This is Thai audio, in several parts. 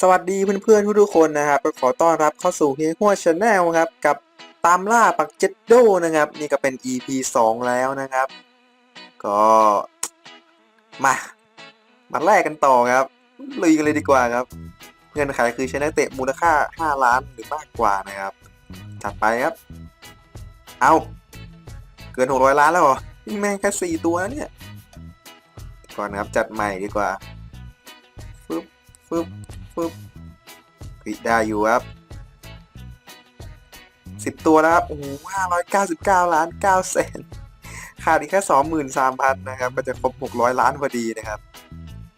สวัสดีเพื่อนๆทุกๆคนนะครับขอต้อนรับเข้าสู่เฮียหัวชาแนลครับกับตามล่าปักเจ็ดโดนะครับ นี่ก็เป็น EP 2 แล้วนะครับ ก็มา มาแลกกันต่อครับลุยกันเลยดีกว่าครับ เงื่อนไขคือใช้นักเตะมูลค่า 5 ล้านหรือมากกว่านะครับ จัดไปครับ เอาเกิน 600 ล้านแล้วเหรอแม่งแค่4ตัวเนี่ยก่อนนะครับจัดใหม่ดีกว่าฟึบฟึบ ปึ๊บได้อยู่ครับสิบตัวแล้วครับ โอ้โหห้าร้อยเก้าสิบเก้าล้านเก้าแสนขาดอีกแค่สองหมื่นสามพันนะครับ ก็จะครบหกร้อยล้านพอดีนะครับ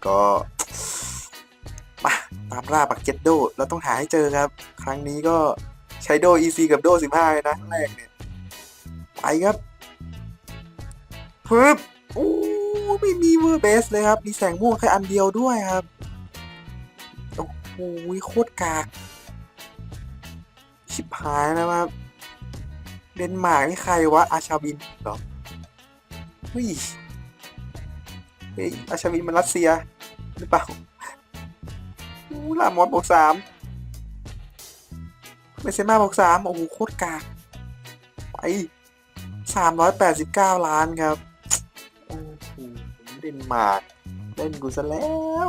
ก็มาตามล่าปักเจ็ดโดเราต้องหาให้เจอครับ ครั้งนี้ก็ใช้โด EC กับโดสิบห้าเลยนะแรกเนี่ย ไปครับปึ๊บโอ้ไม่มีเวอร์เบสเลยครับ มีแสงม่วงแค่อันเดียวด้วยครับ โอ้ยโคตรกาก ชิบหายนะครับ เดนมาร์กนี่ใครวะ อาชาวินเหรอเฮ้ยเฮ้ยอาชาวินมันรัสเซีย หรือเปล่าอู้ลามอสบวกสามเบเซมาบวกสามโอ้โหโคตรกาก ไปสามร้อยแปดสิบเก้าล้านครับ โอ้โหเดนมาร์กเล่นกูซะแล้ว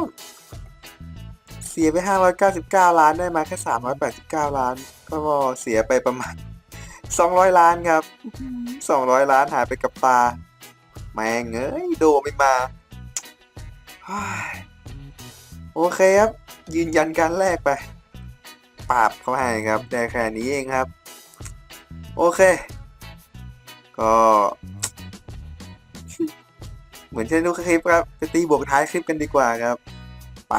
สียไป 599 ล้านได้มาแค่ 389 ล้าน ก็เสียไปประมาณ 200 ล้านครับ 200 ล้านหายไปกับปลาแม่งเอ้ยโดไม่มา โอเคครับ ยืนยันการแลกไป ปราบเขาให้ครับได้แค่นี้เองครับ โอเค ก็เหมือนเช่นทุกคลิปครับ ไปตีบวกท้ายคลิปกันดีกว่าครับ ไป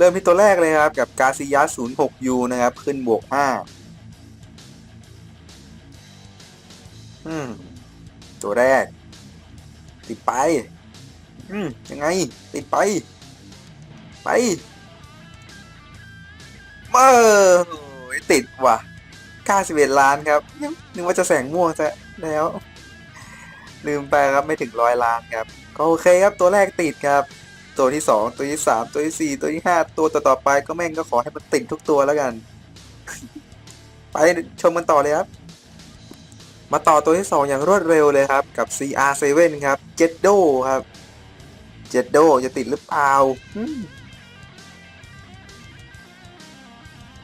เริ่มที่ตัวแรกเลยครับกับกาซิยา 06U นะครับ ขึ้นบวก 5 อืม ตัวแรก ติดไป อืม ยังไง ติดไป ไปเออโอ้ยติดว่ะ 91 ล้านครับ นึกว่าจะแสงม่วงซะแล้ว ลืมไปครับไม่ถึงร้อยล้านครับ ก็โอเคครับตัวแรกติดครับ ตัวที่สองตัวที่สามตัวที่สี่ตัวที่ห้าตัวต่อต่อไปก็แม่งก็ขอให้มันติดทุกตัวแล้วกัน ไปชมกันต่อเลยครับ มาต่อตัวที่สองอย่างรวดเร็วเลยครับ กับ CR7 ครับ j e t d o ครับ j e t d o จะติดหรือเปล่า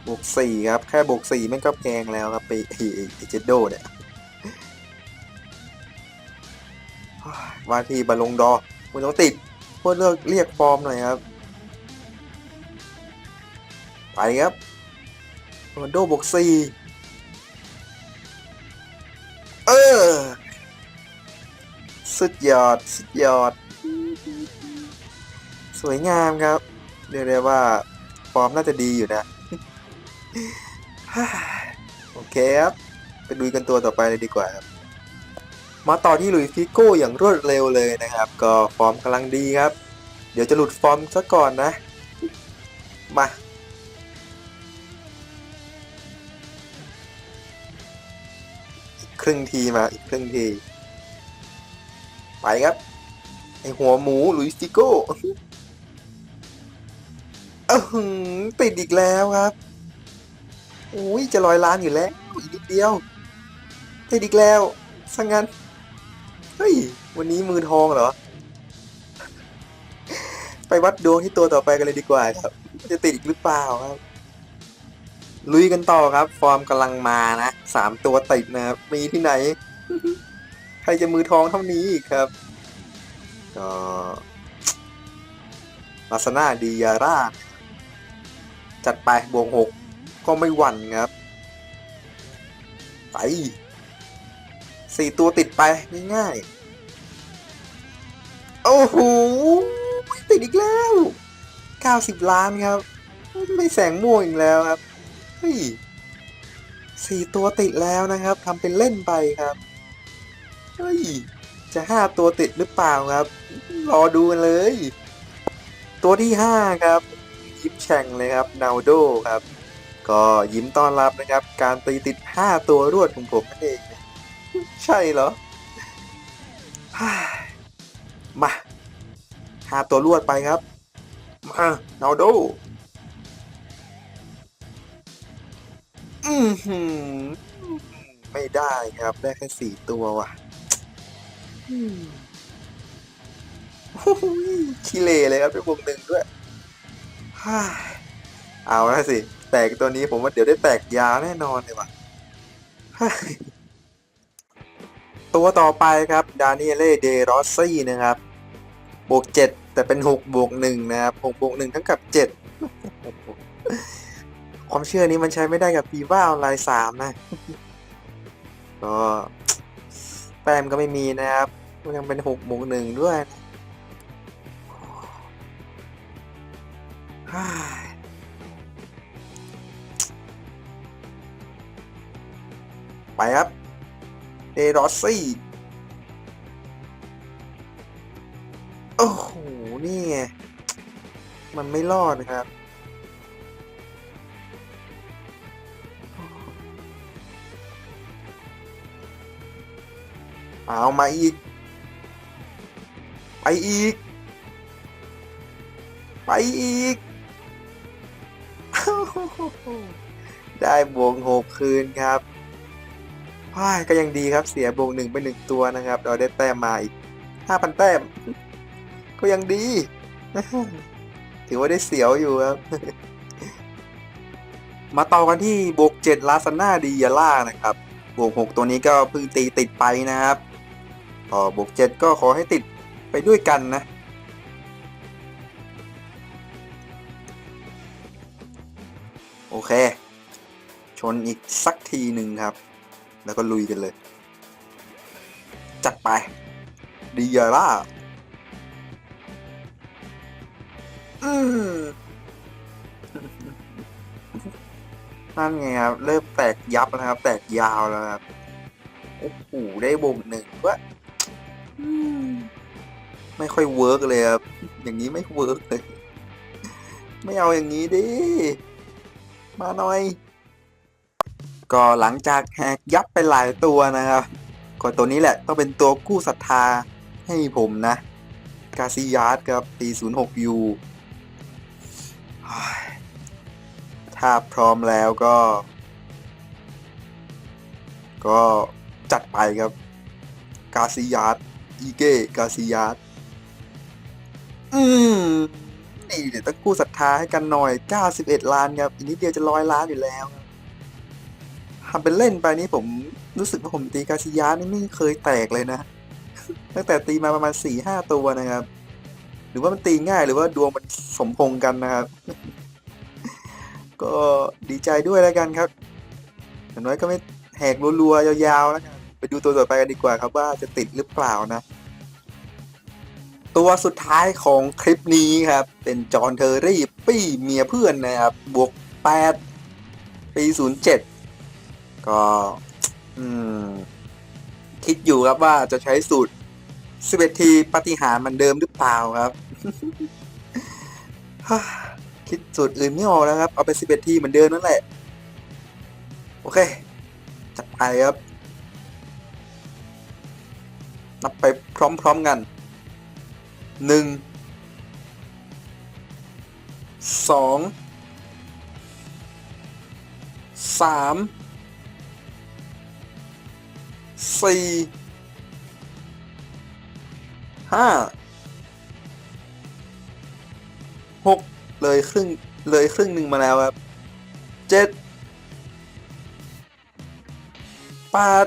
บวกสี่ครับ แค่บวกสี่แม่งก็แพงแล้วครับไปไอ้ไอ้ไอ้ Jet d o เนี่ยว่าที่บอลงดอร์คุณต้องติด เพื่อเลือกเรียกฟอร์มหน่อยครับ ไปครับโรนโดบวกสี่เออ สุดยอด สุดยอด สวยงามครับ เรียกได้ว่า ฟอร์มน่าจะดีอยู่นะ โอเคครับ ไปดูกันตัวต่อไปเลยดีกว่าครับ มาต่อที่หลุยฟิโก้อย่างรวดเร็วเลยนะครับ ก็ฟอร์มกำลังดีครับ เดี๋ยวจะหลุดฟอร์มซะก่อนนะ มาครึ่งทีมาอีกครึ่งที ไปครับ ไอหัวหมูลุยฟิโก้เออติดอีกแล้วครับอุ้ยจะร้อยล้านอยู่แล้วอีกนิดเดียวติดอีกแล้วสังงั้น ฮ้ย วันนี้มือทองเหรอ ไปวัดดวงที่ตัวต่อไปกันเลยดีกว่าครับ จะติดอีกหรือเปล่าครับ ลุยกันต่อครับ ฟอร์มกำลังมานะสามตัวติดนะครับ มีที่ไหน ใครจะมือทองเท่านี้อีกครับ ก็ลาสนาดียาร่า จัดไปบวกหกก็ไม่หวั่นครับ ไปสี่ตัวติดไปง่ายๆโอ้โหติดอีกแล้ว 90 ล้านครับ ไม่แสงม่วงอีกแล้วครับเฮ้ยสี่ตัวติดแล้วนะครับทำเป็นเล่นไปครับเฮ้ยจะห้าตัวติดหรือเปล่าครับ รอดูกันเลย ตัวที่ห้าครับ ยิ้มแฉ่งเลยครับนาโดครับ ก็ยิ้มต้อนรับนะครับ การตีติด5ตัวรวดของผมนั่นเอง ใช่เหรอมา หาตัวรวดไปครับ มาเนาโดอือหือไม่ได้ครับ ได้แค่สี่ตัวว่ะอืมโอ้โหขี้เลเลยครับด้วยวงหนึ่งด้วยฮ่าเอาละสิ แตกตัวนี้ผมว่าเดี๋ยวได้แตกยาวแน่นอนเลยว่ะตัวต่อไปครับ ดานิเอเลเดรอสซี่นะครับ บวกเจ็ดแต่เป็นหกบวกหนึ่งนะครับหกบวกหนึ่งเทั้งกับเจ็ดความเชื่อนี้มันใช้ไม่ได้กับฟีบ้าออนไลน์สามนะก็แต้มก็ไม่มีนะครับก็ยังเป็นหกบวกหนึ่งด้วยไปครับเดรอสซี่ มันไม่รอดนะครับ เอามาอีก ไปอีก ไปอีก ได้บวกหกคืนครับพ่ายก็ยังดีครับเสียบวกหนึ่งไปหนึ่งตัวนะครับ เราได้แต้มมาอีกห้าพันแต้ม ก็ยังดี ถือว่าได้เสียวอยู่ครับ มาต่อกันที่บวกเจ็ดลาซาน่าดียาล่านะครับ บวกหกตัวนี้ก็เพิ่งตีติดไปนะครับต่อบวกเจ็ดก็ขอให้ติดไปด้วยกันนะ โอเค ชนอีกสักทีหนึ่งครับ แล้วก็ลุยกันเลย จัดไปดียาล่า นั่นไงครับ เริ่มแตกยับแล้วครับ แตกยาวแล้วครับ โอ้โห ได้บงหนึ่งวะไม่ค่อยเวิร์กเลยครับ อย่างนี้ไม่เวิร์กเลย ไม่เอาอย่างนี้ดิ มาหน่อย ก็หลังจากแหกยับไปหลายตัวนะครับก็ตัวนี้แหละต้องเป็นตัวกู้ศรัทธาให้ผมนะ กาซิยาร์ดครับ 406U ถ้าพร้อมแล้วก็ ก็จัดไปครับ กาซิยาร์อีเก้กาซิยาร์อืมนี่เดี๋ยวต้องกู้ศรัทธาให้กันหน่อย 91 ล้านครับอีกนิดเดียวจะร้อยล้านอยู่แล้วทำเป็นเล่นไปนี่ผมรู้สึกว่าผมตีกาซิยาร์นี่ไม่เคยแตกเลยนะ ตั้งแต่ตีมาประมาณ4-5ตัวนะครับ หรือว่ามันตีง่ายหรือว่าดวงมันสมพงกันนะครับ ก็ดีใจด้วยแล้วกันครับอย่างน้อยก็ไม่แหกรัวๆยาวๆแล้วกันไปดูตัวต่อไปกันดีกว่าครับว่าจะติดหรือเปล่านะ ตัวสุดท้ายของคลิปนี้ครับ เป็นจอห์นเทอร์รี่ปี้เมียเพื่อนนะครับ บวก 8 ปี 07 ก็อืมคิดอยู่ครับว่าจะใช้สูตร 11 ทีปฏิหารมันเดิมหรือเปล่าครับ คิดสูตรอื่นไม่ออกแล้วครับ เอาไป 11 ทีเหมือนเดิมนั่นแหละ โอเค จัดไปครับ นับไปพร้อมๆกันหนึ่งสองสามสี่ห้าหก เลยครึ่งเลยครึ่งหนึ่งมาแล้วครับเจ็ดแปด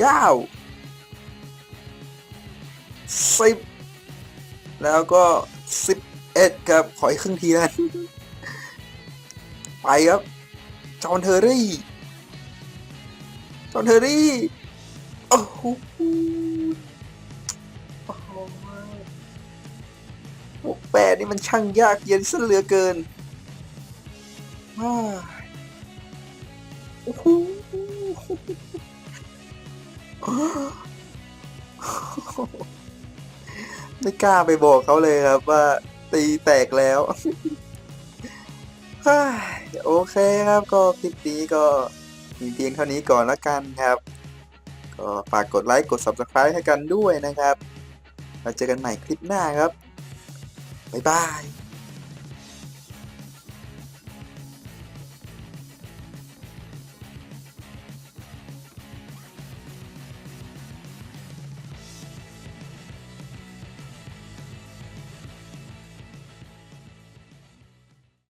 เก้าสิบแล้วก็สิบเอ็ดครับขออีกครึ่งทีนะไปครับจอห์นเทอร์รี่จอห์นเทอร์รี่โอ้โห แปดนี่มันช่างยากเย็นซะเหลือเกินอ้าโอ้โหไม่กล้าไปบอกเขาเลยครับว่าตีแตกแล้ว โอเคครับก็คลิปนี้ก็มีเพียงเท่านี้ก่อนละกันครับ ก็ฝากกดไลค์กด Subscribe ให้กันด้วยนะครับ เราเจอกันใหม่คลิปหน้าครับ บ๊ายบาย